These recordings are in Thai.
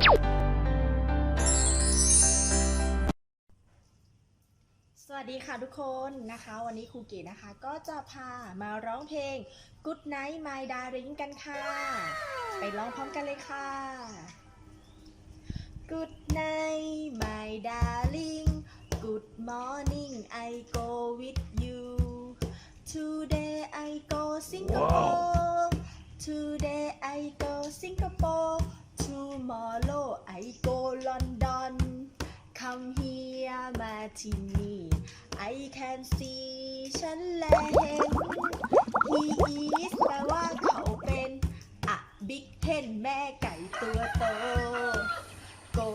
สวัสดีค่ะทุกคนนะคะ วันนี้ครูเก๋นะคะ ก็จะพามาร้องเพลง Good Night My Darling กันค่ะ ไปร้องพร้อมกันเลยค่ะ Good night my darling Good morning I go with you Today I go Singapore Today I go Singapore Tomorrow I go London Come here มาที่นี่ I can see ฉันแลเห็น He is แปลว่าเขาเป็นอะ Big Hen แม่ไก่ตัวโต Go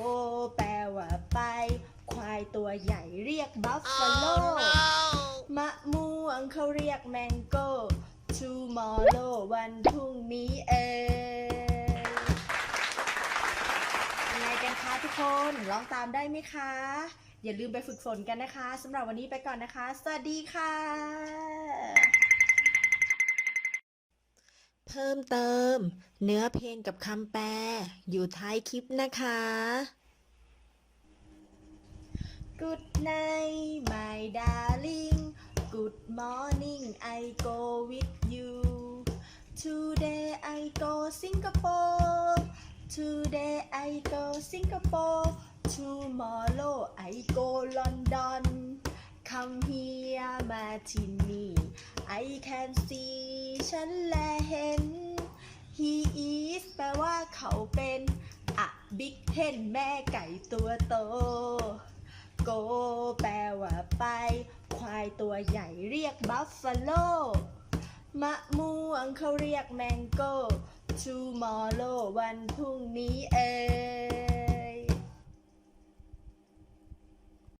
แปลว่าไป ควายตัวใหญ่เรียก Buffalo มะม่วงเขาเรียก Mango Tomorrow วันพรุ่งนี้เอง ทุกคนร้องตามได้ไหมคะ อย่าลืมไปฝึกฝนกันนะคะสำหรับวันนี้ไปก่อนนะคะ สวัสดีค่ะ เพิ่มเติม เนื้อเพลงกับคำแปล อยู่ท้ายคลิปนะคะ Good night my darling Good morning I go with you Today I go Singapore Today I go Singapore Tomorrow I go London Come here มาที่นี่ I can see ฉันแลเห็น He is แปลว่าเขาเป็นอะ Big Hen แม่ไก่ตัวโต Go แปลว่าไป ควายตัวใหญ่เรียก Buffalo มะม่วงเขาเรียก Mango Tomorrow วันพรุ่งนี้เอง